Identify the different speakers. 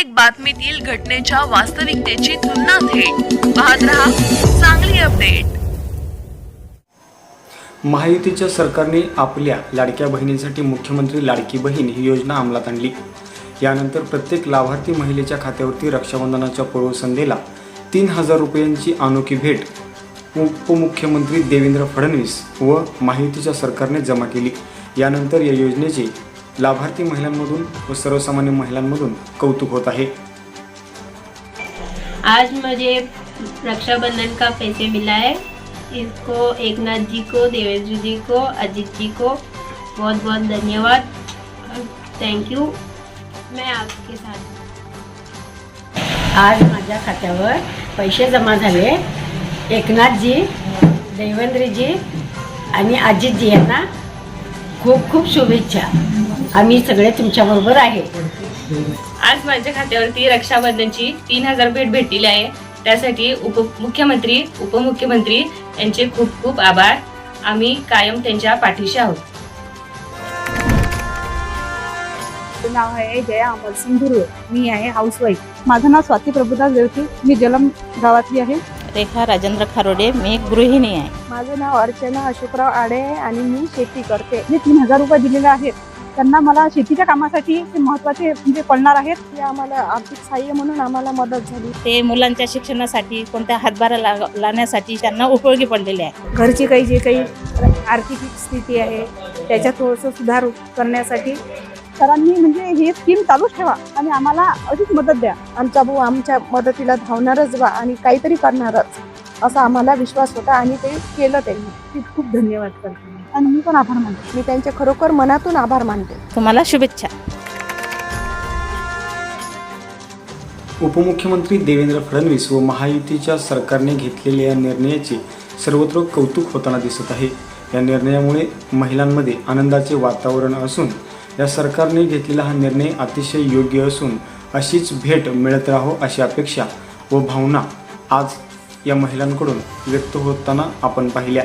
Speaker 1: प्रत्येक बातमीतील घटनेच्या वास्तविकतेची तुलना थेट. पाहत रहा चांगली अपडेट.
Speaker 2: महायुतीच्या सरकारने आपल्या लाडक्या बहिणीसाठी मुख्यमंत्री लाडकी बहीण ही योजना अंमलात आणली. यानंतर प्रत्येक लाभार्थी महिलेच्या खात्यावरती रक्षाबंधनाच्या पूर्वसंध्येला तीन हजार रुपयांची अनोखी भेट उपमुख्यमंत्री देवेंद्र फडणवीस व महायुतीच्या सरकारने जमा केली. यानंतर या योजनेचे लाभार्थी महिलांमधून व सर्वसामान्य महिलांमधून कौतुक होत आहे.
Speaker 3: आज मुझे रक्षाबंधन का पैसे मिला है। इसको एक नाथ जी को देवेंद्र जी को अजीत जी को बहुत बहुत धन्यवाद। थैंक यू मैं आपके साथ
Speaker 4: आज माझ्या खात्यावर पैसे जमा झाले. एकनाथजी देवेंद्रजी आणि अजितजी यांना खूप खूप शुभेच्छा. आम्ही सगळे तुमच्याबरोबर आहे.
Speaker 5: आज माझ्या खात्यावरती रक्षाबंधनची तीन हजार भेट भेटलेली आहे. त्यासाठी उपमुख्यमंत्री उपमुख्यमंत्री यांचे खूप खूप आभार. आम्ही कायम त्यांच्या पाठीशी आहोत.
Speaker 6: नाव आहे जया अमरसिंग गुरु मी आहे हाऊसवाईफ माझं नाव स्वाती प्रभुदास देवती मी जलम गावातली आहे.
Speaker 7: रेखा राजेंद्र खारोडे. मी एक गृहिणी आहे.
Speaker 6: माझं नाव अर्चना अशोकराव आडे आहे आणि मी शेती करते. मी तीन हजार रुपये दिलेले आहेत. त्यांना मला शेतीच्या कामासाठी ते महत्त्वाचे म्हणजे पडणार आहेत. ते आम्हाला आर्थिक सहाय्य म्हणून आम्हाला मदत झाली.
Speaker 7: ते मुलांच्या शिक्षणासाठी कोणत्या हातभारा ला- लावण्यासाठी त्यांना उपयोगी पडलेले आहे.
Speaker 6: घरची काही जे काही आर्थिक स्थिती आहे त्याच्यात थोडंसं सुधार करण्यासाठी सरांनी म्हणजे ही स्कीम चालूच ठेवा आणि आम्हाला अशीच मदत द्या. आमचा भाऊ आमच्या मदतीला धावणारच बा आणि काहीतरी करणारच असा आम्हाला विश्वास होता आणि ते केलं त्यांनी. खूप खूप धन्यवाद करते. आणि मी पण आभार मानते. मी त्यांचे खरोखर मनातून आभार मानते.
Speaker 7: तुम्हाला शुभेच्छा.
Speaker 2: उपमुख्यमंत्री देवेंद्र फडणवीस व महायुतीच्या सरकारने घेतलेल्या या निर्णयाचे सर्वत्र कौतुक होताना दिसत आहे. या निर्णयामुळे महिलांमध्ये आनंदाचे वातावरण असून या सरकारने घेतलेला हा निर्णय अतिशय योग्य असून अशीच भेट मिळत राहो अशी अपेक्षा व भावना आज या महिलांकडून व्यक्त होताना आपण पाहिल्या.